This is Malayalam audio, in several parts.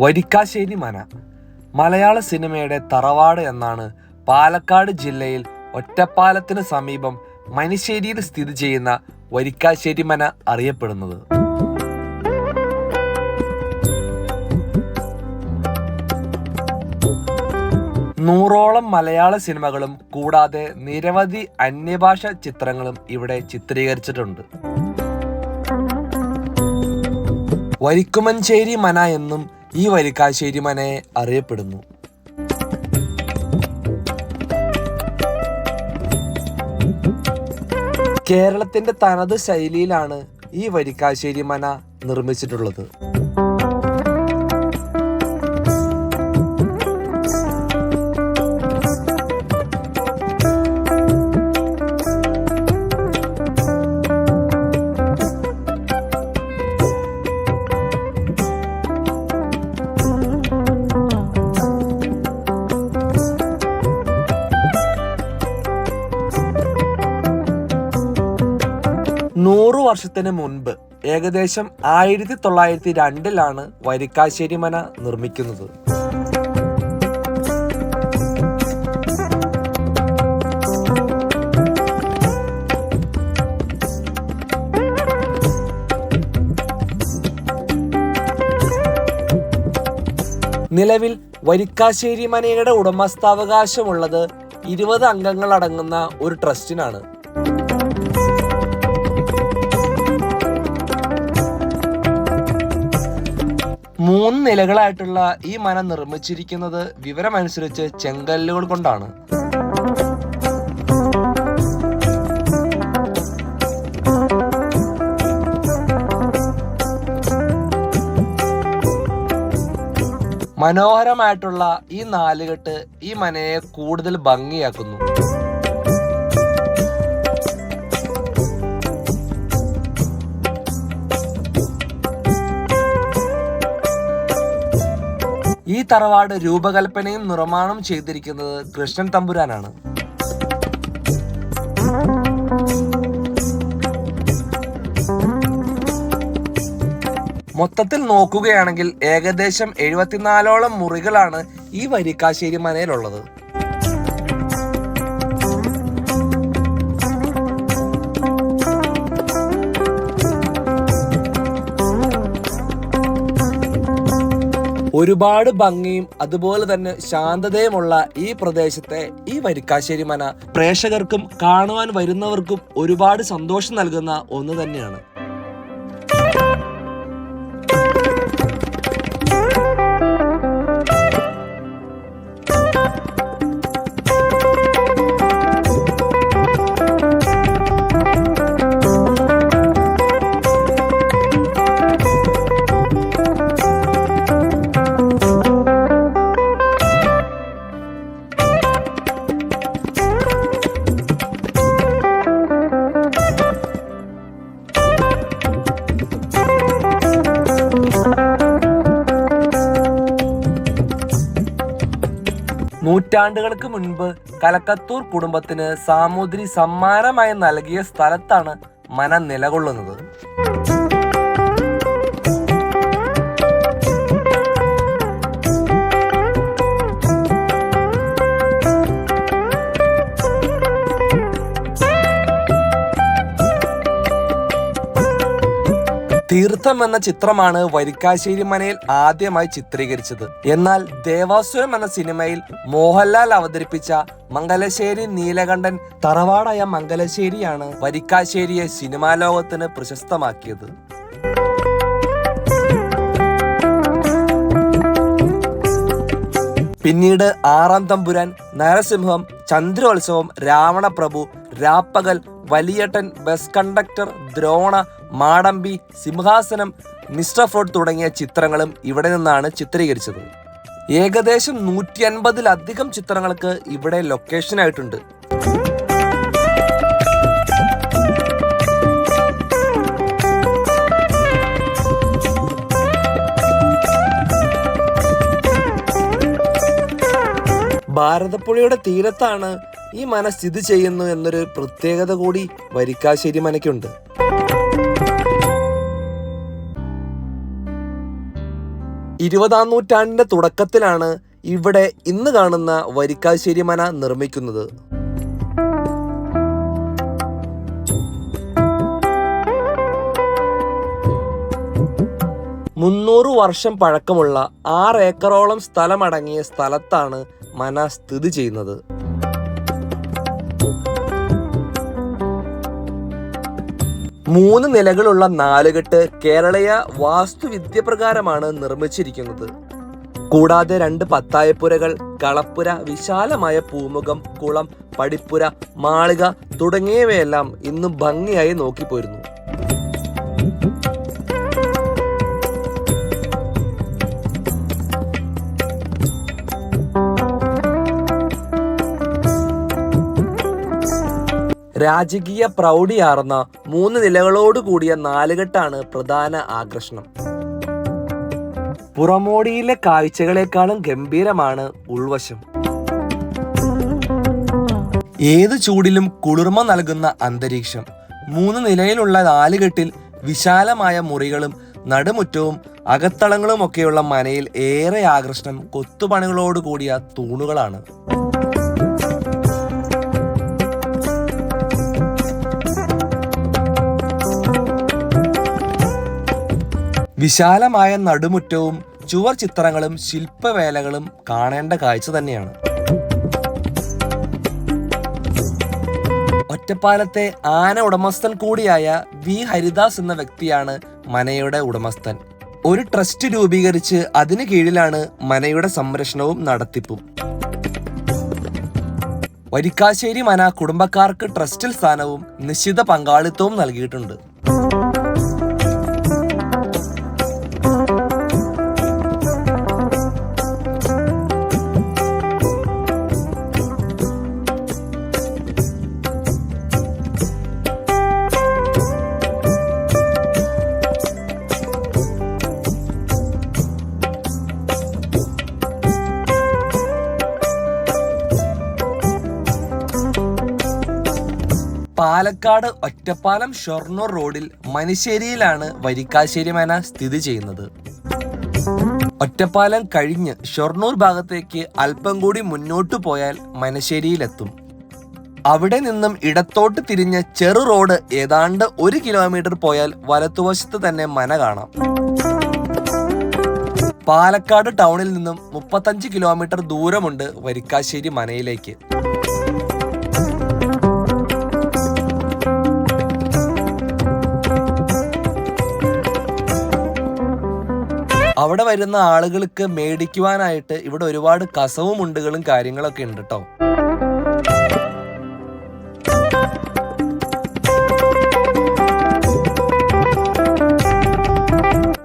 വരിക്കാശ്ശേരി മന. മലയാള സിനിമയുടെ തറവാട് എന്നാണ് പാലക്കാട് ജില്ലയിൽ ഒറ്റപ്പാലത്തിന് സമീപം മനിശ്ശേരിയിൽ സ്ഥിതി ചെയ്യുന്ന വരിക്കാശ്ശേരി മന അറിയപ്പെടുന്നത്. നൂറോളം മലയാള സിനിമകളും കൂടാതെ നിരവധി അന്യഭാഷ ചിത്രങ്ങളും ഇവിടെ ചിത്രീകരിച്ചിട്ടുണ്ട്. വരിക്കുമഞ്ചേരി മന എന്നും ഈ വരിക്കാശ്ശേരി മനയെ അറിയപ്പെടുന്നു. കേരളത്തിന്റെ തനത് ശൈലിയിലാണ് ഈ വരിക്കാശ്ശേരി മന നിർമ്മിച്ചിട്ടുള്ളത്. നൂറു വർഷത്തിന് മുൻപ് ഏകദേശം ആയിരത്തി തൊള്ളായിരത്തി രണ്ടിലാണ് വരിക്കാശ്ശേരി മന നിർമ്മിക്കുന്നത്. നിലവിൽ വരിക്കാശ്ശേരി മനയുടെ ഉടമസ്ഥാവകാശമുള്ളത് ഇരുപത് അംഗങ്ങളടങ്ങുന്ന ഒരു ട്രസ്റ്റിനാണ്. മൂന്ന് നിലകളായിട്ടുള്ള ഈ മന നിർമ്മിച്ചിരിക്കുന്നത് വിവരമനുസരിച്ച് ചെങ്കല്ലുകൾ കൊണ്ടാണ്. മനോഹരമായിട്ടുള്ള ഈ നാലുകെട്ട് ഈ മനയെ കൂടുതൽ ഭംഗിയാക്കുന്നു. തറവാട് രൂപകൽപ്പനയും നിർമ്മാണം ചെയ്തിരിക്കുന്നത് കൃഷ്ണൻ തമ്പുരാനാണ്. മൊത്തത്തിൽ നോക്കുകയാണെങ്കിൽ ഏകദേശം എഴുപത്തിനാലോളം മുറികളാണ് ഈ വരിക്കാശ്ശേരി മനയിലുള്ളത്. ഒരുപാട് ഭംഗിയും അതുപോലെ തന്നെ ശാന്തതയുമുള്ള ഈ പ്രദേശത്തെ ഈ വരിക്കാശ്ശേരി മന പ്രേക്ഷകർക്കും കാണുവാൻ വരുന്നവർക്കും ഒരുപാട് സന്തോഷം നൽകുന്ന ഒന്ന് തന്നെയാണ്. നൂറ്റാണ്ടുകൾക്ക് മുൻപ് കലക്കത്തൂർ കുടുംബത്തിന് സാമൂതിരി സമ്മാനമായി നൽകിയ സ്ഥലത്താണ് മന നിലകൊള്ളുന്നത്. തീർത്ഥം എന്ന ചിത്രമാണ് വരിക്കാശ്ശേരി മനയിൽ ആദ്യമായി ചിത്രീകരിച്ചത്. എന്നാൽ ദേവാസുരം എന്ന സിനിമയിൽ മോഹൻലാൽ അവതരിപ്പിച്ച മംഗലശ്ശേരി നീലകണ്ഠൻ തറവാടായ മംഗലശ്ശേരിയാണ് വരിക്കാശ്ശേരിയെ സിനിമാ ലോകത്തിന് പ്രശസ്തമാക്കിയത്. പിന്നീട് Aaram Thampuran Narasimham Chandrolsavam Ravanaprabhu Rappakal Valiyettan Bus Conductor Drona Madampi Simhasanam Mr Fraud തുടങ്ങിയ ചിത്രങ്ങളും ഇവിടെ നിന്നാണ് ചിത്രീകരിച്ചത്. ഏകദേശം നൂറ്റി അൻപതിലധികം ചിത്രങ്ങൾക്ക് ഇവിടെ ലൊക്കേഷൻ ആയിട്ടുണ്ട്. ഭാരതപ്പുഴയുടെ തീരത്താണ് ഈ മന സ്ഥിതി ചെയ്യുന്നു എന്നൊരു പ്രത്യേകത കൂടി വരിക്കാശ്ശേരി മനയ്ക്കുണ്ട്. ഇരുപതാം നൂറ്റാണ്ടിന്റെ തുടക്കത്തിലാണ് ഇവിടെ ഇന്ന് കാണുന്ന വരിക്കാശ്ശേരി മന നിർമ്മിക്കുന്നത്. മുന്നൂറ് വർഷം പഴക്കമുള്ള ആറ് ഏക്കറോളം സ്ഥലമടങ്ങിയ സ്ഥലത്താണ് മന സ്ഥിതി ചെയ്യുന്നത്. മൂന്ന് നിലകളുള്ള നാലുകെട്ട് കേരളീയ വാസ്തുവിദ്യ പ്രകാരമാണ് നിർമ്മിച്ചിരിക്കുന്നത്. കൂടാതെ രണ്ട് പത്തായപ്പുരകൾ കളപ്പുര വിശാലമായ പൂമുഖം കുളം പടിപ്പുര മാളിക തുടങ്ങിയവയെല്ലാം ഇന്നും ഭംഗിയായി നോക്കിപ്പോരുന്നു. രാജകീയ പ്രൗഢിയാർന്ന മൂന്ന് നിലകളോട് കൂടിയ നാലുകെട്ടാണ് പ്രധാന ആകർഷണം. പുറമോടിയിലെ കാഴ്ചകളെക്കാളും ഗംഭീരമാണ് ഉൾവശം. ഏത് ചൂടിലും കുളിർമ നൽകുന്ന അന്തരീക്ഷം. മൂന്ന് നിലയിലുള്ള നാലുകെട്ടിൽ വിശാലമായ മുറികളും നടുമുറ്റവും അകത്തളങ്ങളും ഒക്കെയുള്ള മനയിൽ ഏറെ ആകർഷണം കൊത്തുപണികളോട് കൂടിയ തൂണുകളാണ്. വിശാലമായ നടുമുറ്റവും ചുവർ ചിത്രങ്ങളും ശില്പവേലകളും കാണേണ്ട കാഴ്ച തന്നെയാണ്. ഒറ്റപ്പാലത്തെ ആന ഉടമസ്ഥൻ കൂടിയായ വി ഹരിദാസ് എന്ന വ്യക്തിയാണ് മനയുടെ ഉടമസ്ഥൻ. ഒരു ട്രസ്റ്റ് രൂപീകരിച്ച് അതിന് കീഴിലാണ് മനയുടെ സംരക്ഷണവും നടത്തിപ്പും. വരിക്കാശ്ശേരി മന കുടുംബക്കാർക്ക് ട്രസ്റ്റിൽ സ്ഥാനവും നിശ്ചിത പങ്കാളിത്തവും നൽകിയിട്ടുണ്ട്. പാലക്കാട് ഒറ്റപ്പാലം ഷൊർണൂർ റോഡിൽ മനുശ്ശേരിയിലാണ് വരിക്കാശ്ശേരി മേന സ്ഥിതി ചെയ്യുന്നത്. ഒറ്റപ്പാലം കഴിഞ്ഞ് ഷൊർണൂർ ഭാഗത്തേക്ക് അല്പം കൂടി മുന്നോട്ടു പോയാൽ മനശ്ശേരിയിലെത്തും. അവിടെ നിന്നും ഇടത്തോട്ട് തിരിഞ്ഞ ചെറു റോഡ് ഏതാണ്ട് ഒരു കിലോമീറ്റർ പോയാൽ വലത്തുവശത്ത് തന്നെ മന കാണാം. പാലക്കാട് ടൗണിൽ നിന്നും മുപ്പത്തഞ്ച് കിലോമീറ്റർ ദൂരമുണ്ട് വരിക്കാശ്ശേരി മനയിലേക്ക്. അവിടെ വരുന്ന ആളുകൾക്ക് മേടിക്കുവാനായിട്ട് ഇവിടെ ഒരുപാട് കസവും മുണ്ടുകളും കാര്യങ്ങളൊക്കെ ഉണ്ട് കേട്ടോ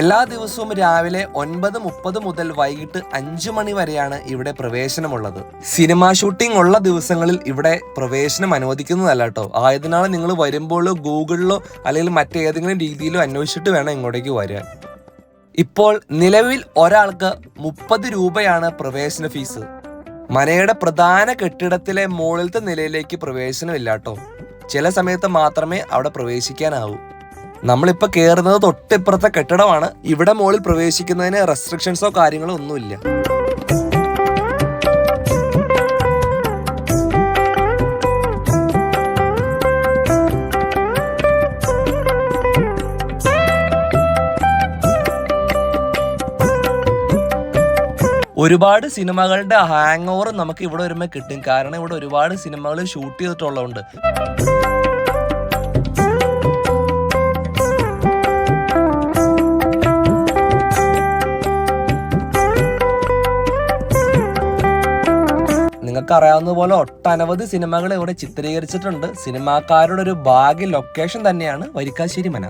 എല്ലാ ദിവസവും രാവിലെ ഒൻപത് മുപ്പത് മുതൽ വൈകിട്ട് അഞ്ചു മണി വരെയാണ് ഇവിടെ പ്രവേശനമുള്ളത്. സിനിമ ഷൂട്ടിംഗ് ഉള്ള ദിവസങ്ങളിൽ ഇവിടെ പ്രവേശനം അനുവദിക്കുന്നതല്ല കേട്ടോ ആയതിനാൽ നിങ്ങൾ വരുമ്പോഴോ ഗൂഗിളിലോ അല്ലെങ്കിൽ മറ്റേതെങ്കിലും രീതിയിലോ അന്വേഷിച്ചിട്ട് വേണം ഇങ്ങോട്ടേക്ക് വരാൻ. ഇപ്പോൾ നിലവിൽ ഒരാൾക്ക് മുപ്പത് രൂപയാണ് പ്രവേശന ഫീസ്. മനയുടെ പ്രധാന കെട്ടിടത്തിലെ മുകളിലത്തെ നിലയിലേക്ക് പ്രവേശനം കേട്ടോ ചില സമയത്ത് മാത്രമേ അവിടെ പ്രവേശിക്കാനാവൂ. നമ്മളിപ്പോൾ കയറുന്നത് തൊട്ടിപ്പുറത്തെ കെട്ടിടമാണ്. ഇവിടെ മുകളിൽ പ്രവേശിക്കുന്നതിന് റെസ്ട്രിക്ഷൻസോ കാര്യങ്ങളോ ഒന്നുമില്ല. ഒരുപാട് സിനിമകളുടെ ഹാങ് ഓവർ നമുക്ക് ഇവിടെ വരുമ്പോൾ കിട്ടും. കാരണം ഇവിടെ ഒരുപാട് സിനിമകൾ ഷൂട്ട് ചെയ്തിട്ടുള്ളതുകൊണ്ട് നിങ്ങൾക്ക് അറിയാവുന്ന പോലെ ഒട്ടനവധി സിനിമകൾ ഇവിടെ ചിത്രീകരിച്ചിട്ടുണ്ട്. സിനിമാക്കാരുടെ ഒരു ഭാഗ്യ ലൊക്കേഷൻ തന്നെയാണ് വരിക്കാശ്ശേരി മന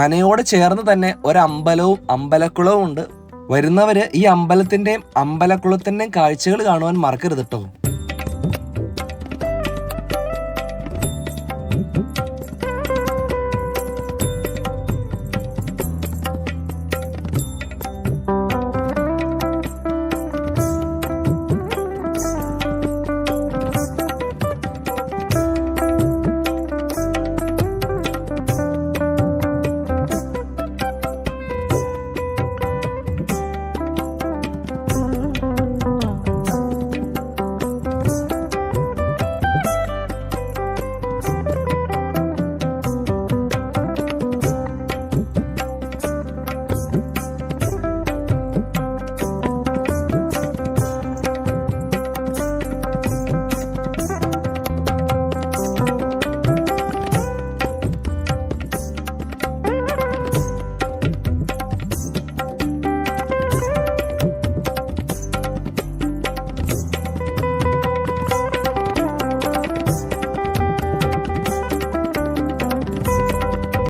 മനയോട് ചേർന്ന് തന്നെ ഒരു അമ്പലവും അമ്പലക്കുളവും ഉണ്ട്. വരുന്നവര് ഈ അമ്പലത്തിന്റെയും അമ്പലക്കുളത്തിന്റെയും കാഴ്ചകൾ കാണുവാൻ മറക്കരുത് കേട്ടോ